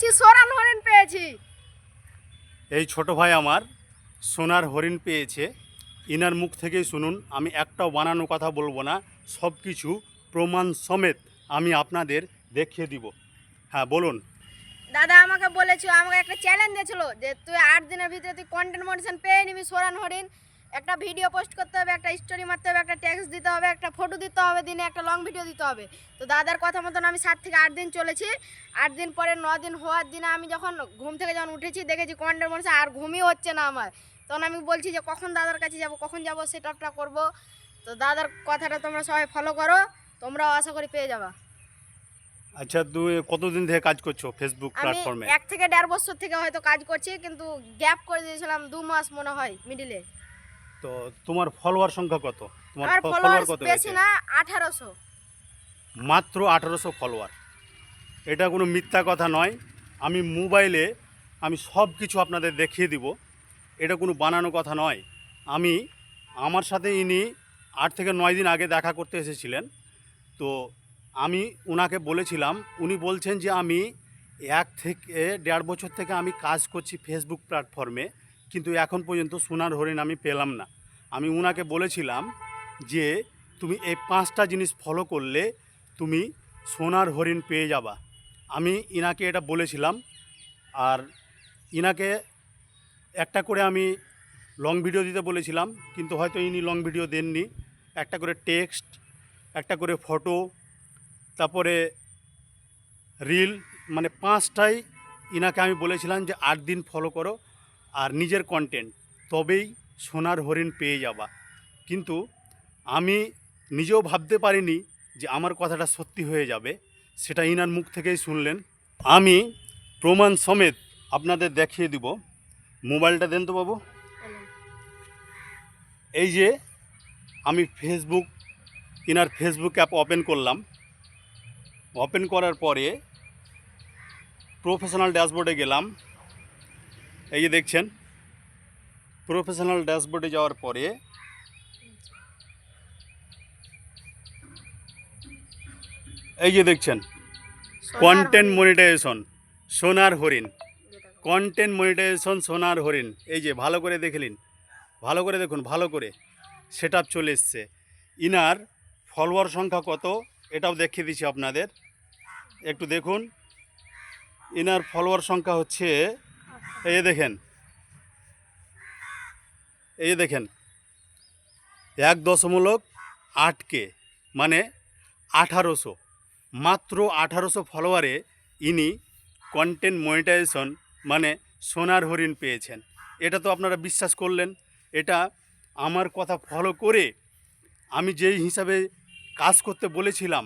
পেয়েছি সোরান হরিণ পেয়েছি। এই ছোট ভাই আমার সোনার হরিণ পেয়েছে। ইনার মুখ থেকেই শুনুন আমি একটাও বানানো কথা বলব না সব কিছু প্রমাণ সমেত আমি আপনাদের দেখিয়ে দিব। হ্যাঁ বলুন। দাদা আমাকে বলেছিল আমাকে একটা চ্যালেঞ্জ দিয়েছিল যে তুই আট দিনের ভিতরে তুই কন্টেন্ট মোটিশন পেয়ে নিবি সোরান হরিণ। একটা ভিডিও পোস্ট করতে হবে একটা স্টোরি মারতে হবে একটা টেক্সট দিতে হবে একটা ফটো দিতে হবে দিনে একটা লং ভিডিও দিতে হবে। তো দাদার কথা মতন আমি সাত থেকে আট দিন চলেছি। আট দিন পরে ন দিন হওয়ার দিনে আমি যখন ঘুম থেকে যখন উঠেছি দেখেছি কন্টেন্ট মোটিশন আর ঘুমই হচ্ছে না আমার। তখন আমি বলছি যে কখন দাদার কাছে যাব কখন যাব সেটআপটা করব? তো দাদার কথাটা তোমরা সবাই ফলো করো তোমরাও আশা করি পেয়ে যাবা। আচ্ছা তুই কতদিন থেকে কাজ করছ ফেসবুক আমি প্ল্যাটফর্মে এক থেকে দেড় বছর থেকে হয়তো কাজ করছি কিন্তু গ্যাপ করে দিয়েছিলাম দু মাস মনে হয় মিডিলে তো তোমার ফলোয়ার সংখ্যা কত? তোমার ফলোয়ার কত বেশি না আঠারোশো। মাত্র আঠারোশো ফলোয়ার এটা কোনো মিথ্যা কথা নয়। আমি মোবাইলে আমি সব কিছু আপনাদের দেখিয়ে দিব। এটা কোনো বানানো কথা নয়। আমি আমার সাথে ইনি আট থেকে নয় দিন আগে দেখা করতে এসেছিলেন। তো আমি ওনাকে বলেছিলাম উনি বলছেন যে আমি এক থেকে দেড় বছর থেকে আমি কাজ করছি ফেসবুক প্ল্যাটফর্মে কিন্তু এখন পর্যন্ত সোনার হরিণ আমি পেলাম না। আমি ওনাকে বলেছিলাম যে, তুমি এই পাঁচটা জিনিস ফলো করলে তুমি সোনার হরিণ পেয়ে যাবা। আমি ইনাকে এটা বলেছিলাম। আর ইনাকে একটা করে আমি লং ভিডিও দিতে বলেছিলাম, কিন্তু হয়তো ইনি লং ভিডিও দেননি। একটা করে টেক্সট একটা করে ফটো তারপরে রিল মানে পাঁচটাই ইনাকে আমি বলেছিলাম যে, আট দিন ফলো করো। আর নিজের কন্টেন্ট তবেই সোনার হরিণ পেয়ে যাবা। কিন্তু আমি নিজেও ভাবতে পারিনি যে আমার কথাটা সত্যি হয়ে যাবে। সেটা ইনার মুখ থেকেই শুনলেন। আমি প্রমাণ সমেত আপনাদের দেখিয়ে দিব। মোবাইলটা দেন তো বাবু। এই যে আমি ফেসবুক ইনার ফেসবুক অ্যাপ ওপেন করলাম। ওপেন করার পরে প্রফেশনাল ড্যাশবোর্ডে গেলাম। এই যে দেখছেন প্রফেশনাল ড্যাশবোর্ডে যাওয়ার পরে এই যে দেখছেন কন্টেন্ট মনিটাইজেশন সোনার হরিণ। কন্টেন্ট মনিটাইজেশন সোনার হরিণ। এই যে ভালো করে দেখলেন ভালো করে দেখুন ভালো করে। সেট চলে এসছে। ইনার ফলোয়ার সংখ্যা কত এটাও দেখিয়ে দিচ্ছি আপনাদের। একটু দেখুন ইনার ফলোয়ার সংখ্যা হচ্ছে এই যে দেখেন। এই যে দেখেন। এক দশমূলক আটকে মানে আঠারোশো, মাত্র আঠারোশো ফলোয়ারে ইনি কন্টেন্ট মনিটাইজেশন মানে সোনার হরিণ পেয়েছেন। এটা তো আপনারা বিশ্বাস করলেন। এটা আমার কথা ফলো করে আমি যেই হিসাবে কাজ করতে বলেছিলাম,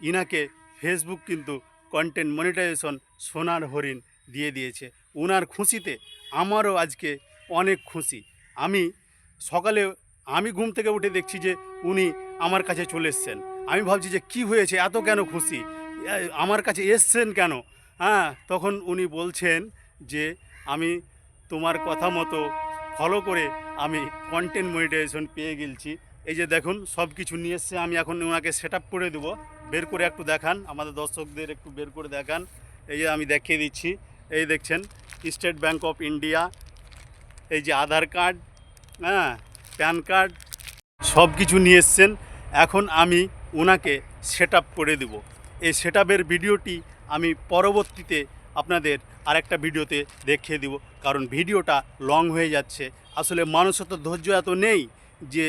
ইনাকে ফেসবুক কিন্তু কন্টেন্ট মনিটাইজেশন সোনার হরিণ দিয়ে দিয়েছে। ওনার খুশিতে আমারও আজকে অনেক খুশি। আমি সকালে, আমি ঘুম থেকে উঠে দেখছি যে উনি আমার কাছে চলে এসছেন। আমি ভাবছি যে কি হয়েছে, এত কেন খুশি? আমার কাছে এসছেন কেন? হ্যাঁ তখন উনি বলছেন যে আমি তোমার কথা মতো ফলো করে আমি কন্টেন্ট মনিটাইজেশন পেয়ে গেছি এই যে দেখুন সব কিছু নিয়ে এসছে, আমি এখন ওনাকে সেট করে দেবো। বের করে একটু দেখান, আমাদের দর্শকদের একটু বের করে দেখান। এই যে আমি দেখিয়ে দিচ্ছি, এই দেখছেন স্টেট ব্যাঙ্ক অফ ইন্ডিয়া, এই যে আধার কার্ড হ্যাঁ প্যান কার্ড, সব কিছু নিয়ে এসছেন। এখন আমি ওনাকে সেট করে দেব। এই সেট ভিডিওটি আমি পরবর্তীতে আপনাদের আরেকটা ভিডিওতে দেখিয়ে দিব, কারণ ভিডিওটা লং হয়ে যাচ্ছে। আসলে মানুষের তো ধৈর্য এত নেই যে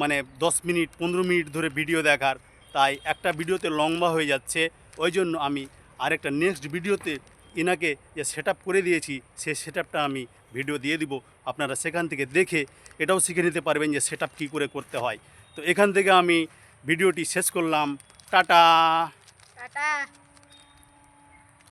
মানে দশ মিনিট, পনেরো মিনিট ধরে ভিডিও দেখার, তাই একটা ভিডিওতে লম্বা হয়ে যাচ্ছে। ওই জন্য আমি আরেকটা নেক্সট ভিডিওতে এনাকে যে সেট করে দিয়েছি, সে সেট আমি ভিডিও দিয়ে দিব। আপনারা সেখান থেকে দেখে এটাও শিখে নিতে পারবেন যে সেট কী করে করতে হয়। তো এখান থেকে আমি ভিডিওটি শেষ করলাম। টাটা! টাটা!